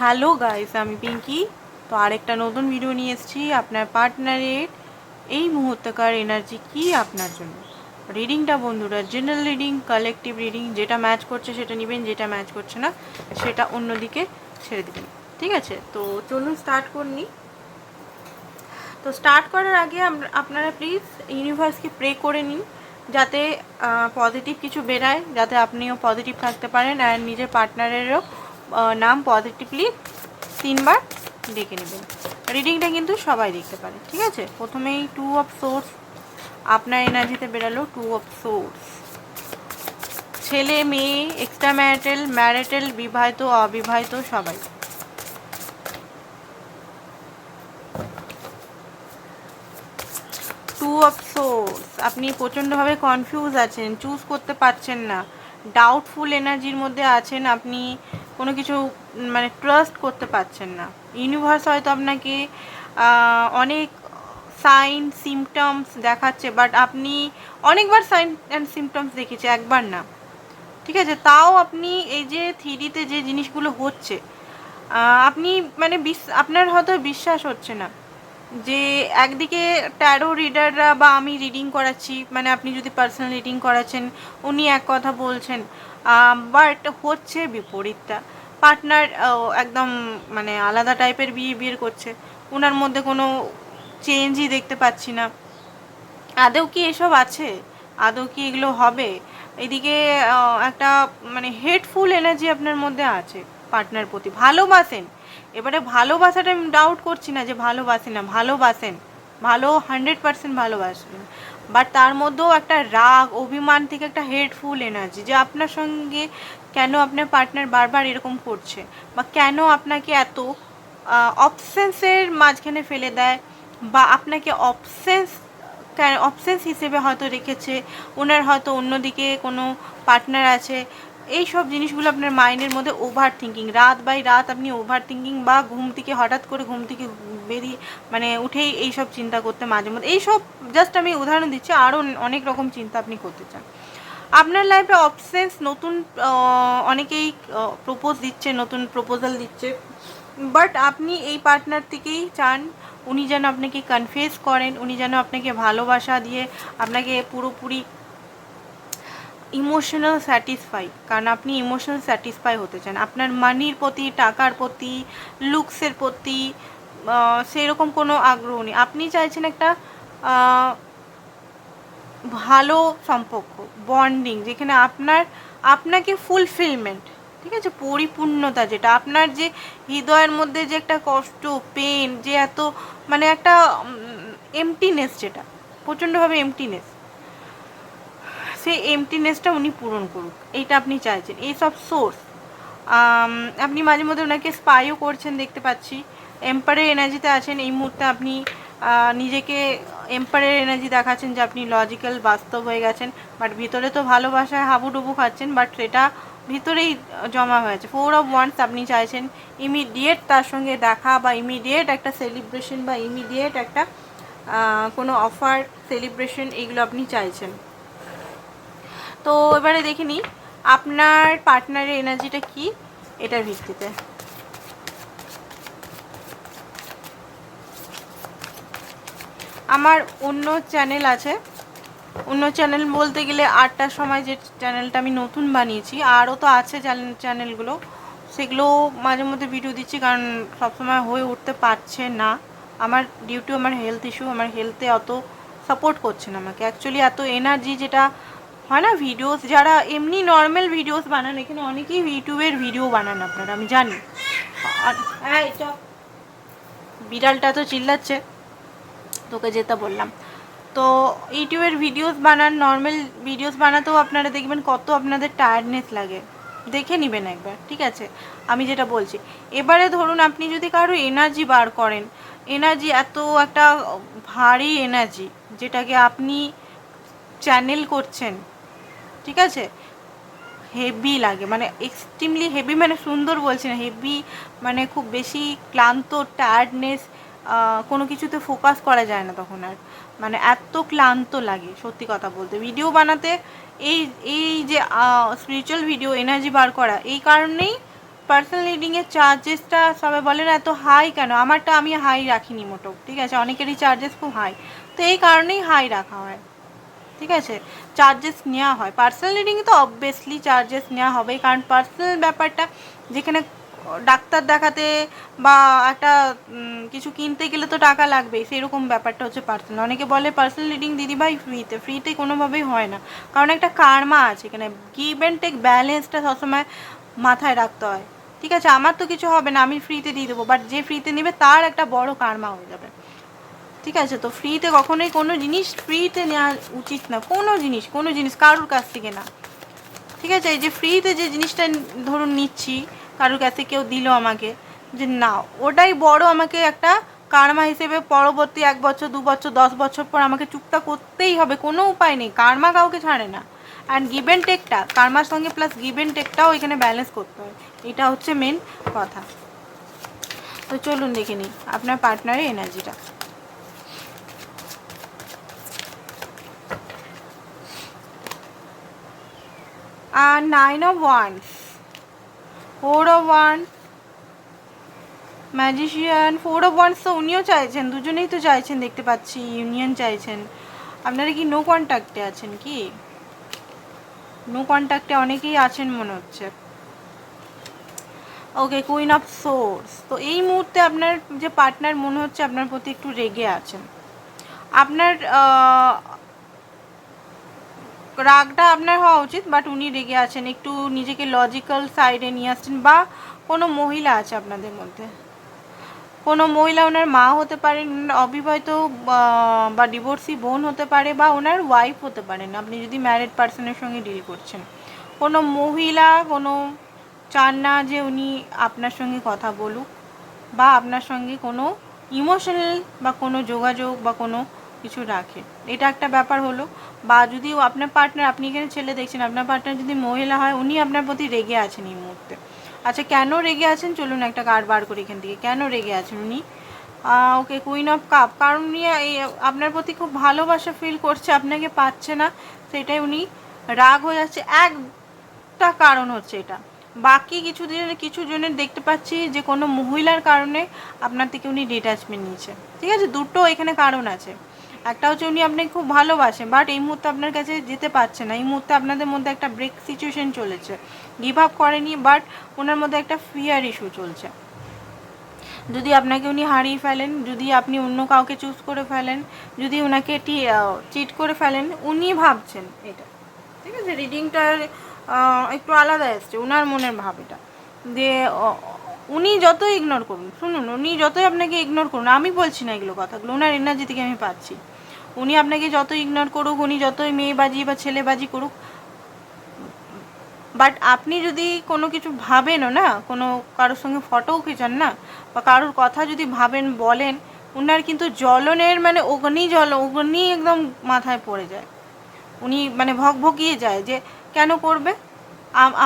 Hello guys আমি পিঙ্কি। তো আরেকটা নতুন ভিডিও নিয়ে এসেছি আপনার পার্টনারের এই মুহূর্তকার এনার্জি কি আপনার জন্য? রিডিংটা বন্ধুরা জেনারেল রিডিং কালেকটিভ রিডিং যেটা ম্যাচ করছে সেটা নেবেন, যেটা ম্যাচ করছে না, সেটা অন্যদিকে ছেড়ে দেবেন। ঠিক আছে? তো চলুন স্টার্ট করনি। তো স্টার্ট করার আগে আপনারা প্লিজ ইউনিভার্সকে প্রে করে নিন, যাতে পজিটিভ কিছু বেরায়, যাতে আপনিও পজিটিভ থাকতে পারেন অ্যান্ড নিজের পার্টনারেরও নাম পজিটিভলি তিনবার ডেকে নেবেন। রিডিংটা কিন্তু সবাই দেখতে পারে, ঠিক আছে? প্রথমেই টু অফ সোর্স আপনার এনার্জিতে বেরালো টু অফ সোর্স ছেলে, মেয়ে এক্সট্রা ম্যারিটাল ম্যারিটাল বিবাহিত, অবিবাহিত, সবাই। টু অফ সোর্স আপনি প্রচণ্ডভাবে কনফিউজ আছেন চুজ করতে পারছেন না। ডাউটফুল এনার্জির মধ্যে আছেন আপনি কোনো কিছু মানে ট্রাস্ট করতে পারছেন না। ইউনিভার্স হয়তো আপনাকে অনেক সাইন সিমটমস দেখাচ্ছে বাট আপনি অনেকবার সাইন অ্যান্ড সিমটমস দেখেছে একবার না। ঠিক আছে? তাও আপনি এই যে থ্রিডিতে যে জিনিসগুলো হচ্ছে আপনি মানে বিশ- আপনার হয়তো বিশ্বাস হচ্ছে না যে একদিকে ট্যারো রিডাররা বা আমি রিডিং করাচ্ছি মানে আপনি যদি পার্সোনাল রিডিং করাচ্ছেন, উনি এক কথা বলছেন বাট হচ্ছে বিপরীতটা। পার্টনার একদম মানে আলাদা টাইপের বিয়ে বিহেভিয়ার করছে। ওনার মধ্যে কোনো চেঞ্জই দেখতে পাচ্ছি না। আদৌ কি এসব আছে? আদৌ কি এগুলো হবে? এদিকে একটা মানে হেডফুল এনার্জি আপনার মধ্যে আছে পার্টনার প্রতি। ভালোবাসেন। এবারে ভালোবাসাটা আমি ডাউট করছি না যে ভালোবাসেন না, ভালোবাসেন। ভালো হান্ড্রেড পার্সেন্ট ভালোবাসেন। বাট তার মধ্যেও একটা রাগ, অভিমান থেকে একটা হেডফুল এনার্জি যে আপনার সঙ্গে কেন আপনার পার্টনার বারবার এরকম করছে? বা কেন আপনাকে এত অপসেন্সের মাঝখানে ফেলে দেয়? বা আপনাকে অপসেন্স অপসেন্স হিসেবে হয়তো রেখেছে? ওনার হয়তো অন্যদিকে কোনো পার্টনার আছে? এই সব জিনিসগুলো আপনার মাইন্ডের মধ্যে ওভার থিঙ্কিং রাত বাই রাত আপনি ওভার থিঙ্কিং বা ঘুম থেকে হঠাৎ করে ঘুম থেকে বেরিয়ে মানে উঠেই এই সব চিন্তা করতে মাঝে মধ্যে, এইসব জাস্ট আমি উদাহরণ দিচ্ছি, আরও অনেক রকম চিন্তা আপনি করতে চান। আপনার লাইফে অপশনস নতুন অনেকেই প্রপোজ দিচ্ছে, নতুন প্রপোজাল দিচ্ছে বাট আপনি এই পার্টনার থেকেই চান, উনি যেন আপনাকে কনফেস করেন, উনি যেন আপনাকে ভালোবাসা দিয়ে, আপনাকে পুরোপুরি ইমোশনাল স্যাটিসফাই কারণ আপনি ইমোশনাল স্যাটিসফাই হতে চান। আপনার মানির প্রতি, টাকার প্রতি লুকসের প্রতি সেরকম কোনো আগ্রহ নেই। আপনি চাইছেন একটা ভালো সম্পর্ক বন্ডিং যেখানে আপনার, আপনাকে ফুলফিলমেন্ট ঠিক আছে? পরিপূর্ণতা যেটা, আপনার যে হৃদয়ের মধ্যে যে একটা কষ্ট পেন যে এত মানে একটা এমটিনেস যেটা, প্রচণ্ডভাবে এমটিনেস সেই এমটিনেসটা উনি পূরণ করুক, এইটা আপনি চাইছেন। এইসব সোর্স আপনি মাঝে মধ্যে ওনাকে স্পাইও করছেন, দেখতে পাচ্ছি। এম্পায়ারের এনার্জিতে আছেন, এই মুহূর্তে আপনি নিজেকে এম্পায়ারের এনার্জি দেখাচ্ছেন যে আপনি লজিক্যাল বাস্তব হয়ে গেছেন। বাট ভিতরে তো ভালোবাসায় হাবুডুবু খাচ্ছেন বাট সেটা ভিতরেই জমা হয়েছে। ফোর অফ ওয়ান্স আপনি চাইছেন ইমিডিয়েট তার সঙ্গে দেখা বা ইমিডিয়েট একটা সেলিব্রেশন বা ইমিডিয়েট একটা কোনো অফার সেলিব্রেশন এগুলো আপনি চাইছেন। তো এবারে দেখে নিই আপনার পার্টনারের এনার্জিটা কি? এটার ভিত্তিতে। আমার অন্য চ্যানেল আছে। অন্য চ্যানেল বলতে গেলে আটটার সময় যে চ্যানেলটা আমি নতুন বানিয়েছি, আরও তো আছে চ্যানেলগুলো সেগুলো মাঝে মধ্যে ভিডিও দিচ্ছি, কারণ সবসময় হয়ে উঠতে পারছে না। আমার ডিউটি আমার হেলথ ইস্যু আমার হেলথে অত সাপোর্ট করছে না আমাকে। অ্যাকচুয়ালি এত এনার্জি যেটা হয় না ভিডিওস যারা এমনি নর্মাল ভিডিওস বানান এখানে অনেকেই ইউটিউবের ভিডিও বানান আপনারা আমি জানি। আর হ্যাঁ এটা বিড়ালটা তো চিল্লাচ্ছে তোকে যেতে বললাম। তো ইউটিউবের ভিডিওস বানান নর্মাল ভিডিওস বানাতেও আপনারা দেখবেন কত আপনাদের টায়ার্ডনেস লাগে। দেখে নেবেন একবার ঠিক আছে? আমি যেটা বলছি এবারে ধরুন আপনি যদি কারও এনার্জি বার করেন এনার্জি এত একটা ভারী এনার্জি যেটাকে আপনি চ্যানেল করছেন ঠিক আছে? হেভি লাগে মানে এক্সট্রিমলি হেভি মানে সুন্দর বলছি না হেভি মানে খুব বেশি ক্লান্ত টায়ার্ডনেস কোনো কিছুতে ফোকাস করা যায় না তখন আর। মানে এত ক্লান্ত লাগে, সত্যি কথা বলতে। ভিডিও বানাতে এই এই যে স্পিরিচুয়াল ভিডিও এনার্জি বার করা, এই কারণেই পার্সোনাল রিডিংয়ের চার্জেসটা সবাই বলে না, এত হাই কেন? আমারটা আমি হাই রাখিনি মোটো ঠিক আছে? অনেকেরই চার্জেস খুব হাই তো এই কারণেই হাই রাখা হয়। ঠিক আছে? চার্জেস নেওয়া হয়। পার্সোনাল রিডিংয়ে তো অবভিয়াসলি চার্জেস নেওয়া হবেই। কারণ পার্সোনাল ব্যাপারটা যেখানে ডাক্তার দেখাতে বা একটা কিছু কিনতে গেলে তো টাকা লাগবেই। সেরকম ব্যাপারটা হচ্ছে পার্সোনাল অনেকে বলে পার্সোনাল রিডিং দিদিভাই ফ্রিতে ফ্রিতে কোনোভাবেই হয় না। কারণ একটা কার্মা আছে। এখানে গিভ অ্যান্ড টেক ব্যালেন্সটা সবসময় মাথায় রাখতে হয়। ঠিক আছে? আমার তো কিছু হবে না। আমি ফ্রিতে দিয়ে দেবো। বাট যে ফ্রিতে নেবে, তার একটা বড় কার্মা হয়ে যাবে। ঠিক আছে? তো ফ্রিতে কখনোই কোনো জিনিস ফ্রিতে নেওয়া উচিত না। কোনো জিনিস কোনো জিনিস কারোর কাছ থেকে না। ঠিক আছে? এই যে ফ্রিতে যে জিনিসটা ধরুন নিচ্ছি, কারোর কাছে কেউ দিল আমাকে, যে না, ওটাই বড় আমাকে একটা কার্মা হিসেবে পরবর্তী এক বছর, দু বছর, দশ বছর পর আমাকে চুক্তা করতেই হবে। কোনো উপায় নেই। কার্মা কাউকে ছাড়ে না। অ্যান্ড গিভ অ্যান্ড টেকটা কার্মার সঙ্গে প্লাস গিভ অ্যান্ড টেকটাও এখানে ব্যালেন্স করতে হয়। এটা হচ্ছে মেন কথা। তো চলুন দেখে নিই। আপনার পার্টনারের এনার্জিটা আর nine of wands four of wand magician four of wands তো উনিও চাইছেন, দুজনেই তো চাইছেন দেখতে পাচ্ছি ইউনিয়ন চাইছেন। আপনারা কি নো কন্ট্যাক্টে আছেন কি? নো কন্ট্যাক্টে অনেকেই আছেন মনে হচ্ছে। ওকে কুইন অফ সোর্স তো এই মুহূর্তে আপনার যে পার্টনার মনে হচ্ছে, আপনার প্রতি একটু রেগে আছেন। আপনার রাগটা আপনার হওয়া উচিত বাট উনি রেগে আছেন। একটু নিজেকে লজিক্যাল সাইডে নিয়ে আসছেন, বা কোনো মহিলা আছে আপনাদের মধ্যে? কোনো মহিলা, ওনার মা হতে পারেন অবিবাহিত, বা ডিভোর্সি বোন হতে পারে, বা ওনার ওয়াইফ হতে পারেন। আপনি যদি ম্যারিড পার্সনের সঙ্গে ডিল করছেন। কোনো মহিলা, কোনো, চান না যে উনি আপনার সঙ্গে কথা বলুক, বা আপনার সঙ্গে কোনো ইমোশনাল বা কোনো যোগাযোগ, বা কোনো কিছু রাখে। এটা একটা ব্যাপার হলো। বা যদি আপনার পার্টনার আপনি এখানে ছেলে দেখছেন, আপনার পার্টনার যদি মহিলা হয়, উনি আপনার প্রতি রেগে আছেন এই মুহূর্তে। আচ্ছা কেন রেগে আছেন? চলুন একটা কার্ড বার করি এখান থেকে। কেন রেগে আছেন উনি? ওকে কুইন অফ কাপ কারণ উনি এই আপনার প্রতি খুব ভালোবাসা ফিল করছে, আপনাকে পাচ্ছে না। সেটাই উনি রাগ হয়ে যাচ্ছে। একটা কারণ হচ্ছে এটা। বাকি কিছু দিনের কিছু জনের দেখতে পাচ্ছি যে কোনো মহিলার কারণে আপনার থেকে উনি ডিট্যাচমেন্ট নিয়েছে। ঠিক আছে? দুটো এখানে কারণ আছে। একটা হচ্ছে উনি আপনাকে খুব ভালোবাসেন বাট এই মুহূর্তে আপনার কাছে যেতে পারছে না। এই মুহূর্তে আপনাদের মধ্যে একটা ব্রেক সিচুয়েশন চলেছে। গিভ আপ করেনি বাট ওনার মধ্যে একটা ফিয়ার ইস্যু চলছে। যদি আপনাকে উনি হারিয়ে ফেলেন, যদি আপনি অন্য কাউকে চুজ করে ফেলেন, যদি ওনাকে চিট করে ফেলেন, উনি ভাবছেন এটা। ঠিক আছে? রিডিংটার একটু আলাদা এসছে ওনার মনের ভাব এটা। যে উনি যতই ইগনোর করুন, শুনুন, উনি যতই আপনাকে ইগনোর করুন, আমি বলছি না এগুলো কথাগুলো, ওনার এনার্জি থেকে আমি পাচ্ছি। উনি আপনাকে যত ইগনোর করুক, উনি যতই মেয়েবাজি বা ছেলেবাজি করুক বাট আপনি যদি কোনো কিছু ভাবেনও না, কোনো কারোর সঙ্গে ফটোও খিচান না, বা কারোর কথা যদি ভাবেন, বলেন, উনার কিন্তু জ্বলনের মানে অগ্নি জল অগ্নি একদম মাথায় পড়ে যায়। উনি মানে ভকভকিয়ে যায় যে, কেন করবে?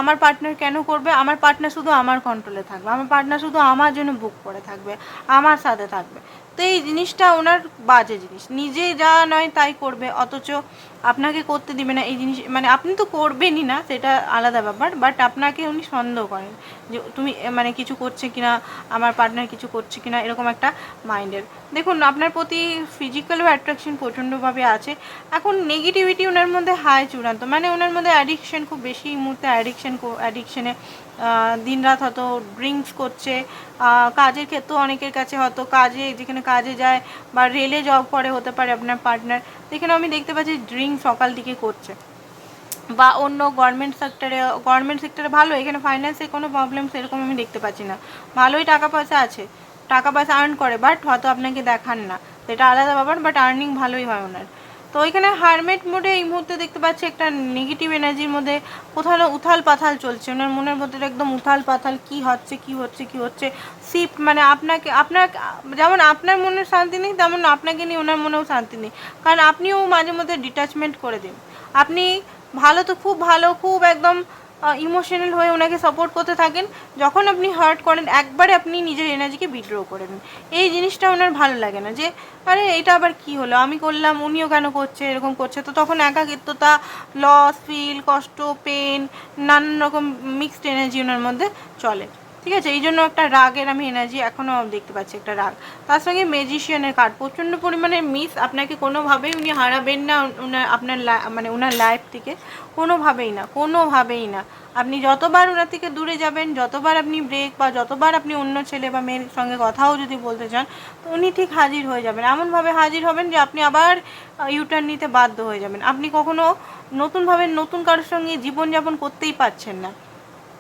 আমার পার্টনার কেন করবে? আমার পার্টনার শুধু আমার কন্ট্রোলে থাকবে। আমার পার্টনার শুধু আমার জন্য বুক করে থাকবে, আমার সাথে থাকবে। তো এই জিনিসটা ওনার বাজে জিনিস। নিজে যা নয় তাই করবে, অথচ আপনাকে করতে দিবে না। এই জিনিস মানে আপনি তো করবেনই না, সেটা আলাদা ব্যাপার বাট আপনাকে উনি সন্দেহ করেন যে তুমি মানে কিছু করছে কিনা, আমার পার্টনার কিছু করছে কিনা, এরকম একটা মাইন্ডের দেখুন, আপনার প্রতি ফিজিক্যাল অ্যাট্রাকশন প্রচণ্ডভাবে আছে। এখন নেগেটিভিটি ওনার মধ্যে হাই চূড়ান্ত। মানে ওনার মধ্যে অ্যাডিকশন খুব বেশি মুহূর্তে অ্যাডিকশন অ্যাডিকশনে দিনরাত হয়তো ড্রিঙ্কস করছে। কাজের ক্ষেত্রেও অনেকের কাছে হয়তো কাজে, যেখানে কাজে যায় বা রেলে জব করে হতে পারে আপনার পার্টনার সেখানে আমি দেখতে পাচ্ছি ড্রিঙ্ক সকাল দিকে করছে। বা অন্য গভর্নমেন্ট সেক্টরে গভর্নমেন্ট সেক্টরে ভালো, এখানে ফাইন্যান্সে কোনো প্রবলেম সেরকম আমি দেখতে পাচ্ছি না। ভালোই টাকা পয়সা আছে, টাকা পয়সা আর্ন করে বাট হয়তো আপনাকে দেখান না। সেটা আলাদা ব্যাপার বাট আর্নিং ভালোই হয় ওনার। তো ওইখানে হারমেট মোডে এই মুহূর্তে দেখতে পাচ্ছি একটা নেগেটিভ এনার্জির মধ্যে কোথাও উথাল পাথাল চলছে। ওনার মনের মধ্যে একদম উথাল পাথাল, কি হচ্ছে কি হচ্ছে কি হচ্ছে। শিফট মানে আপনাকে, আপনার, যেমন আপনার মনের শান্তি নেই, তেমন আপনাকে নিয়ে ওনার মনেও শান্তি নেই। কারণ আপনিও মাঝে মধ্যে ডিট্যাচমেন্ট করে দিন। আপনি ভালো তো খুব ভালো, খুব একদম ইমোশনাল হয়ে ওনাকে সাপোর্ট করতে থাকেন। যখন আপনি হার্ট করেন, একবারে আপনি নিজের এনার্জিকে বিড্র করে নেন এই জিনিসটা ওনার ভালো লাগে না যে, আরে, এটা আবার কি হলো? আমি করলাম, উনিও কেন করছে, এরকম করছে? তো তখন একাকিত্বতা লস ফিল কষ্ট পেন নানান রকম মিক্সড এনার্জি ওনার মধ্যে চলে। ঠিক আছে? এই জন্য একটা রাগের আমি এনার্জি এখনও দেখতে পাচ্ছি একটা রাগ। তার সঙ্গে ম্যাজিশিয়ানের কার্ড প্রচণ্ড পরিমাণে মিস আপনাকে কোনোভাবেই উনি হারাবেন না উনার, আপনার মানে ওনার লাইফ থেকে। কোনোভাবেই না কোনোভাবেই না। আপনি যতবার ওনার থেকে দূরে যাবেন, যতবার আপনি ব্রেক বা যতবার আপনি অন্য ছেলে বা মেয়ের সঙ্গে কথাও যদি বলতে চান, তো উনি ঠিক হাজির হয়ে যাবেন। এমনভাবে হাজির হবেন যে আপনি আবার ইউটার্ন নিতে বাধ্য হয়ে যাবেন। আপনি কখনো নতুনভাবে নতুন কারোর সঙ্গে জীবনযাপন করতেই পারছেন না।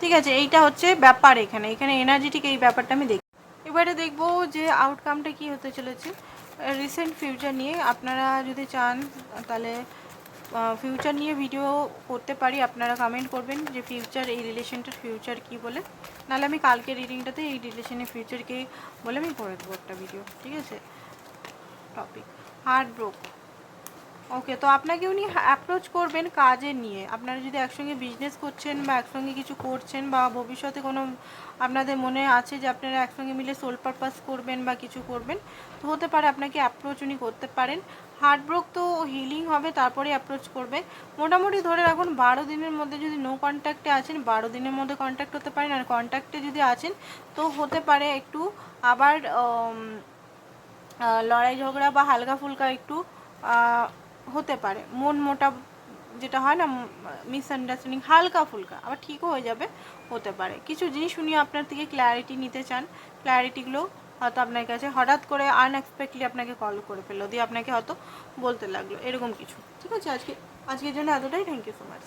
ঠিক আছে, এইটা হচ্ছে ব্যাপার এখানে। এখানে এনার্জেটিক এই ব্যাপারটা আমি দেখি এবারে দেখব যে আউটকামটা কি হতে চলেছে। রিসেন্ট ফিউচার নিয়ে আপনারা যদি চান, তাহলে ফিউচার নিয়ে ভিডিও করতে পারি। আপনারা কমেন্ট করবেন যে ফিউচার এই রিলেশনটার ফিউচার কি বলে। নাহলে আমি কালকে রিডিংটাতে এই রিলেশনের ফিউচারকে বলে আমি করে দেবো একটা ভিডিও ঠিক আছে? টপিক হার্ট ব্রোক ওকে তো আপনাকে উনি অ্যাপ্রোচ করবেন কাজের নিয়ে। আপনারা যদি একসঙ্গে বিজনেস করছেন বা একসঙ্গে কিছু করছেন বা ভবিষ্যতে কোনো আপনাদের মনে আছে যে আপনারা একসঙ্গে মিলে সোল পারপাস করবেন বা কিছু করবেন, তো হতে পারে আপনাকে অ্যাপ্রোচ উনি করতে পারেন। হার্টব্রোক তো হিলিং হবে, তারপরে অ্যাপ্রোচ করবে। মোটামুটি ধরে রাখুন, বারো দিনের মধ্যে যদি নো কন্ট্যাক্টে আছেন, বারো দিনের মধ্যে কন্ট্যাক্ট হতে পারেন। আর কন্ট্যাক্টে যদি আছেন, তো হতে পারে একটু আবার লড়াই ঝগড়া বা হালকা ফুলকা একটু হতে পারে। মন মোটা যেটা হয় না মিসআন্ডারস্ট্যান্ডিং হালকা ফুলকা, আবার ঠিকও হয়ে যাবে, হতে পারে। কিছু জিনিস উনি আপনার থেকে ক্ল্যারিটি নিতে চান ক্ল্যারিটিগুলো হয়তো আপনার কাছে হঠাৎ করে আনএক্সপেক্টলি আপনাকে কল করে ফেলল, দিয়ে আপনাকে হয়তো বলতে লাগল, এরকম কিছু। ঠিক আছে, আজকে, আজকের জন্য এতটাই। Thank you so much